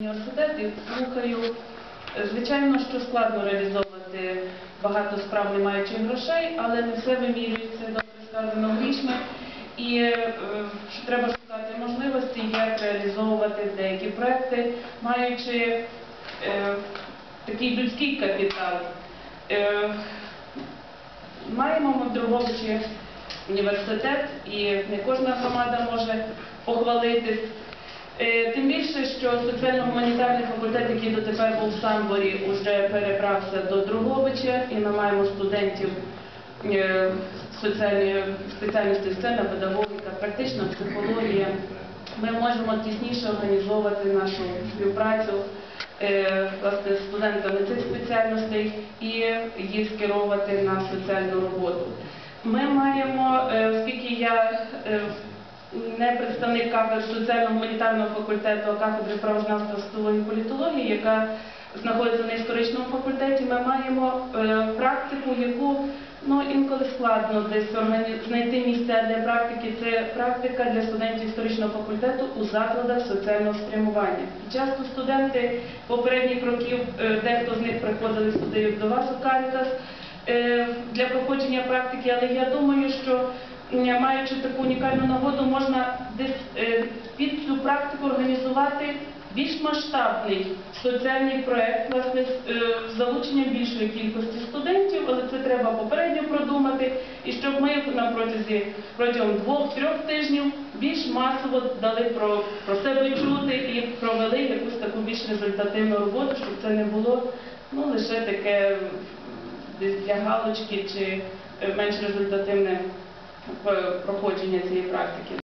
університет і слухаю. Звичайно, що складно реалізовувати багато справ, не маючи грошей, але не все вимірюється добре сказано грішми. І е, треба шукати можливості, як реалізовувати деякі проекти, маючи е, такий людський капітал. Е, маємо ми в Дрогобичі університет, і не кожна громада може похвалитись. Е, Тим більше, що соціально-гуманітарний факультет, який дотепер був в Самборі, вже перебрався до Дрогобича, і ми маємо студентів е, спеціальності сцена, педагогіка, практична психологія. Ми можемо тісніше організовувати нашу співпрацю е, власне, з студентами цих спеціальностей і їх скеровувати на соціальну роботу. Ми маємо, оскільки я не представник соціально-гуманітарного факультету, кафедри правознавства, і політології, яка знаходиться на історичному факультеті, ми маємо е, практику, яку ну, інколи складно десь органі- знайти місця для практики. Це практика для студентів історичного факультету у закладах соціального спрямування. Часто студенти попередніх років, е, дехто з них приходили сюди до вас у Карітас е, для проходження практики, але я думаю, що маючи таку унікальну нагоду, можна е, під цю практику організувати більш масштабний соціальний проект, власне, з е, залученням більшої кількості студентів, але це треба попередньо продумати, і щоб ми на протязі протягом двох-трьох тижнів більш масово дали про, себе чути і провели якусь таку більш результативну роботу, щоб це не було ну, лише таке десь для галочки чи е, менш результативне е, проходження цієї практики.